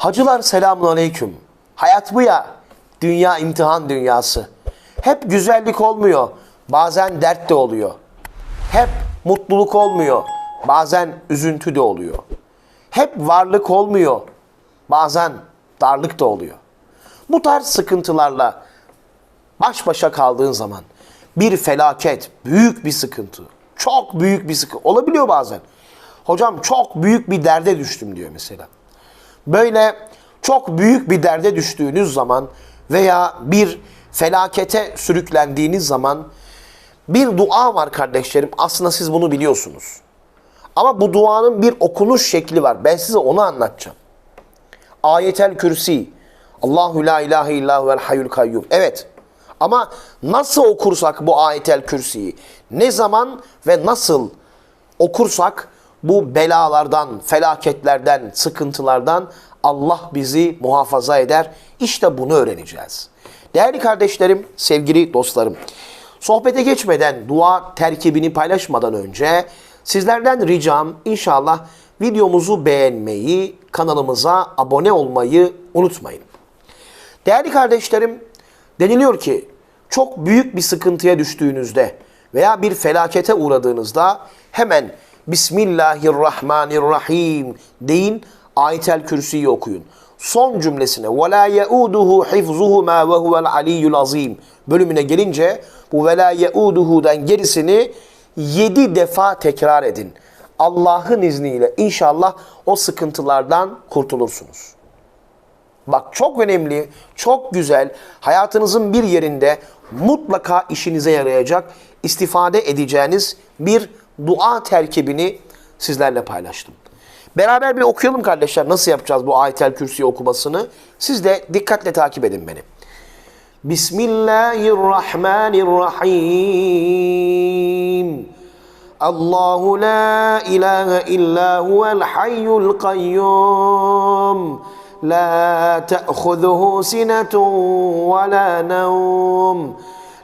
Hacılar selamun aleyküm. Hayat bu ya. Dünya imtihan dünyası. Hep güzellik olmuyor. Bazen dert de oluyor. Hep mutluluk olmuyor. Bazen üzüntü de oluyor. Hep varlık olmuyor. Bazen darlık da oluyor. Bu tarz sıkıntılarla baş başa kaldığın zaman bir felaket, büyük bir sıkıntı, çok büyük bir sıkıntı olabiliyor bazen. Hocam çok büyük bir derde düştüm diyor mesela. Böyle çok büyük bir derde düştüğünüz zaman veya bir felakete sürüklendiğiniz zaman bir dua var kardeşlerim. Aslında siz bunu biliyorsunuz. Ama bu duanın bir okunuş şekli var. Ben size onu anlatacağım. Ayetel Kürsi. Allahu la ilahe illa huvel hayyul kayyum. Evet. Ama nasıl okursak bu ayetel kürsiyi, ne zaman ve nasıl okursak bu belalardan, felaketlerden, sıkıntılardan Allah bizi muhafaza eder. İşte bunu öğreneceğiz. Değerli kardeşlerim, sevgili dostlarım. Sohbete geçmeden, dua terkibini paylaşmadan önce sizlerden ricam inşallah videomuzu beğenmeyi, kanalımıza abone olmayı unutmayın. Değerli kardeşlerim, deniliyor ki çok büyük bir sıkıntıya düştüğünüzde veya bir felakete uğradığınızda hemen Bismillahirrahmanirrahim deyin. Ayetel Kürsi'yi okuyun. Son cümlesine ve la yauduhu hifzuhuma ve huvel aliyyul azim bölümüne gelince bu ve la yauduhu'dan gerisini yedi defa tekrar edin. Allah'ın izniyle inşallah o sıkıntılardan kurtulursunuz. Bak çok önemli, çok güzel, hayatınızın bir yerinde mutlaka işinize yarayacak, istifade edeceğiniz bir dua terkibini sizlerle paylaştım. Beraber bir okuyalım kardeşler nasıl yapacağız bu ayetel kürsüyü okumasını. Siz de dikkatle takip edin beni. Bismillahirrahmanirrahim. Allahu la ilahe illa huvel hayyul kayyum. لا تأخذه سنة ولا نوم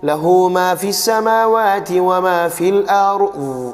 له ما في السماوات وما في الأرض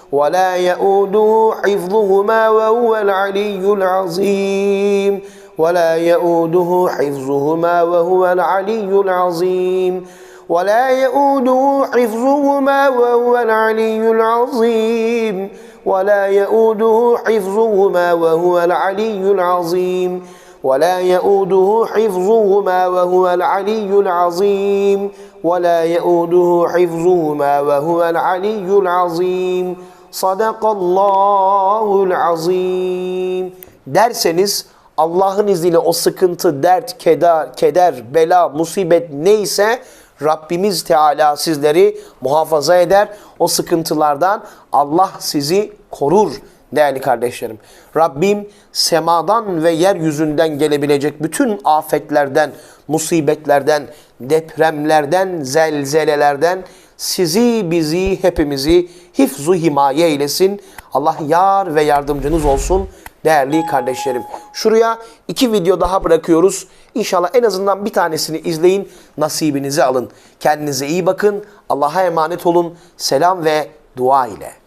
ولا يؤوده حفظهما وهو العلي العظيم. ولا يؤوده حفظهما وهو العلي العظيم. ولا يؤوده حفظهما وهو العلي العظيم. ولا يؤوده حفظهما وهو العلي العظيم. ولا يؤوده حفظهما وهو العلي العظيم. ولا يؤوده حفظهما وهو العلي العظيم. sadakallahul azim derseniz Allah'ın izniyle o sıkıntı, dert, keder, keder, bela, musibet neyse Rabbimiz Teala sizleri muhafaza eder. O sıkıntılardan Allah sizi korur değerli kardeşlerim. Rabbim semadan ve yeryüzünden gelebilecek bütün afetlerden, musibetlerden, depremlerden, zelzelelerden, sizi, bizi, hepimizi hifzu himaye eylesin. Allah yar ve yardımcınız olsun değerli kardeşlerim. Şuraya iki video daha bırakıyoruz. İnşallah en azından bir tanesini izleyin, nasibinizi alın. Kendinize iyi bakın, Allah'a emanet olun. Selam ve dua ile.